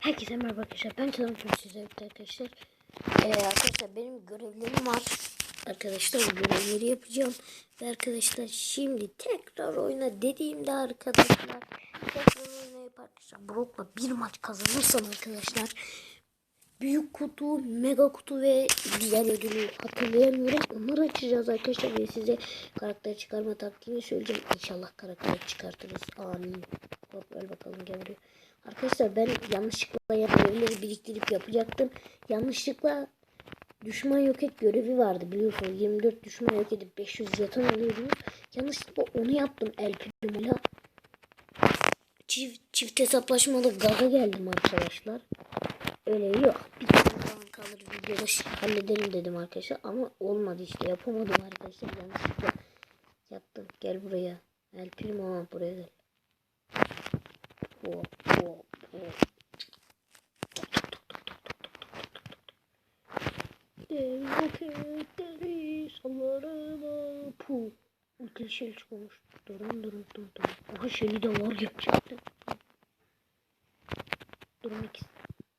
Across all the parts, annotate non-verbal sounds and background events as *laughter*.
Herkese merhaba arkadaşlar. Ben Tüm sizlerle arkadaşlar. Ee, arkadaşlar benim görevlerim var. Arkadaşlar bu görevleri yapacağım. Ve arkadaşlar şimdi tekrar oyna dediğimde arkadaşlar tekrar oyna yap arkadaşlar. Brock'la bir maç kazanırsam arkadaşlar büyük kutu, mega kutu ve diğer ödülü hatırlayamıyorum. Onları açacağız arkadaşlar ve size karakter çıkarma taktiğini söyleyeceğim. İnşallah karakter çıkartırız. Amin. Hop öl bakalım gel buraya. Arkadaşlar ben yanlışlıkla ya görevleri biriktirip yapacaktım. Yanlışlıkla düşman yok et görevi vardı biliyorsunuz. 24 düşman yok edip 500 yatan alıyordunuz. Yanlışlıkla onu yaptım El Primo'yla. Çift, çift hesaplaşmalı gaza geldim arkadaşlar. Öyle yok. Bir tane kalır videoda ş- hallederim dedim arkadaşlar. Ama olmadı işte yapamadım arkadaşlar. Yanlışlıkla yaptım. Gel buraya. El Primo buraya gel. Hop hop hop. Devletleri sallarına pu. Ultili şey çıkmış. Durun durun durun. Aha şeyi de var gerçekten. Durum 2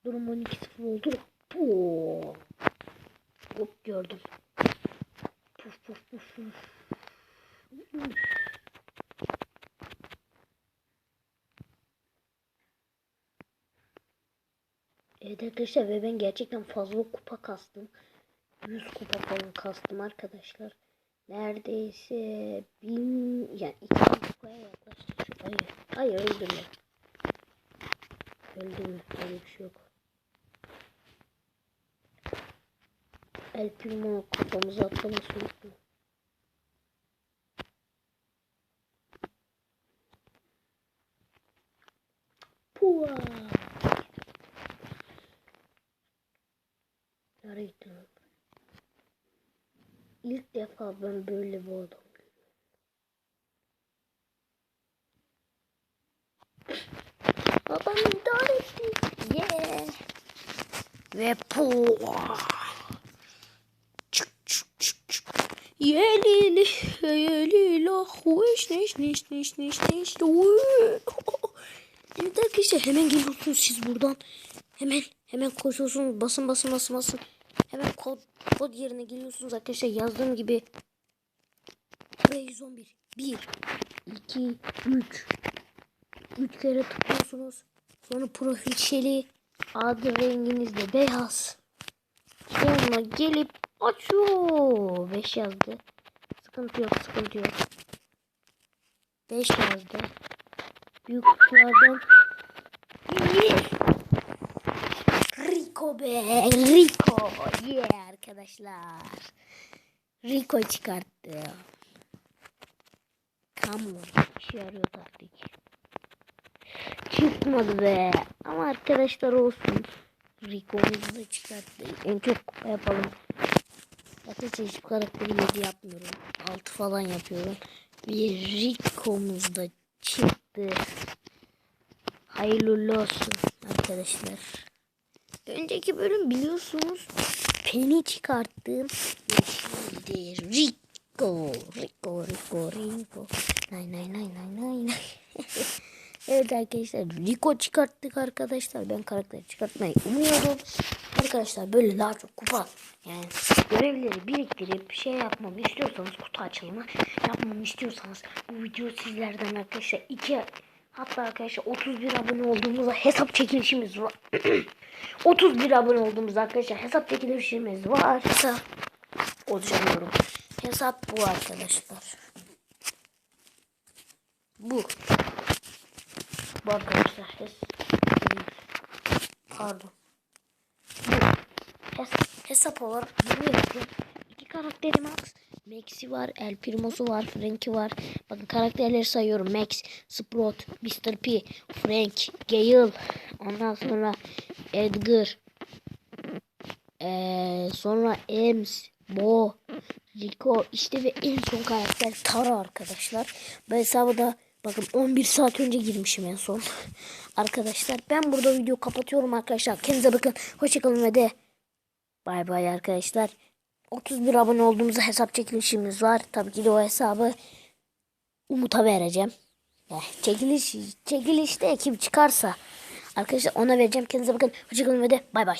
Durum 12-0 oldu. Pu. Hop gördüm. Puf puf puf puf. Evet arkadaşlar ve ben gerçekten fazla kupa kastım. 100 kupa falan kastım arkadaşlar. Neredeyse bin yani 2000 kupaya yaklaştık. Hayır, hayır öldürme. Öldürme. Öyle bir şey yok. El Primo kafamıza atlaması mu? Pua. Lan? İlk defa ben böyle bir adam. Babam idare etti. Yeah. Ve pua. Çık çık çık çık. Yelili yelili huş neş neş neş neş neş. Evet arkadaşlar hemen geliyorsunuz siz buradan. Hemen hemen koşuyorsunuz. Basın basın basın basın. Hemen kod, kod yerine geliyorsunuz arkadaşlar. Yazdığım gibi. Buraya 111. 1, 2, 3. 3 kere tıklıyorsunuz. Sonra profil şeli. Adı renginiz de beyaz. Sonra gelip açıyor. 5 yazdı. Sıkıntı yok sıkıntı yok. 5 yazdı. Büyük kutulardan Rico be Rico yeah arkadaşlar. Rico çıkarttı. Come on. İşe yarıyor taktik Çıkmadı be. Ama arkadaşlar olsun. Rico'muzu da çıkarttı. En çok yapalım. Zaten çeşit karakteri 7 yapmıyorum. 6 falan yapıyorum. Ve Rico'muz da çıktı. Hayırlı olsun arkadaşlar. Önceki bölüm biliyorsunuz Penny çıkarttım. Şimdi Rico. Rico, Rico, Rico. Nay nay nay nay nay nay. *laughs* evet arkadaşlar Rico çıkarttık arkadaşlar. Ben karakter çıkartmayı umuyorum. Arkadaşlar böyle daha çok kupa yani görevleri biriktirip şey yapmamı istiyorsanız kutu açılımı yapmamı istiyorsanız bu video sizlerden arkadaşlar iki Hatta arkadaşlar 31 abone olduğumuzda hesap çekilişimiz var. *clears throat* 31 abone olduğumuzda arkadaşlar hesap çekilişimiz var. Hesap olacağım Hesap bu arkadaşlar. Bu. Bu arkadaşlar hes Pardon. Bu. Hes hesap olarak bunu yapıyorum. İki karakteri max. Max'i var, El Primo'su var, Frank'i var. Bakın karakterleri sayıyorum. Max, Sprout, Mr. P, Frank, Gale. Ondan sonra Edgar. Ee, sonra Ems, Bo, Rico. işte ve en son karakter Tara arkadaşlar. Bu hesabı da bakın 11 saat önce girmişim en son. arkadaşlar ben burada video kapatıyorum arkadaşlar. Kendinize bakın. Hoşçakalın ve de bay bay arkadaşlar. 31 abone olduğumuzda hesap çekilişimiz var. Tabii ki de o hesabı Umut'a vereceğim. Yani çekiliş, çekilişte kim çıkarsa Arkadaşlar ona vereceğim. Kendinize bakın. Hoşçakalın ve de bay bay.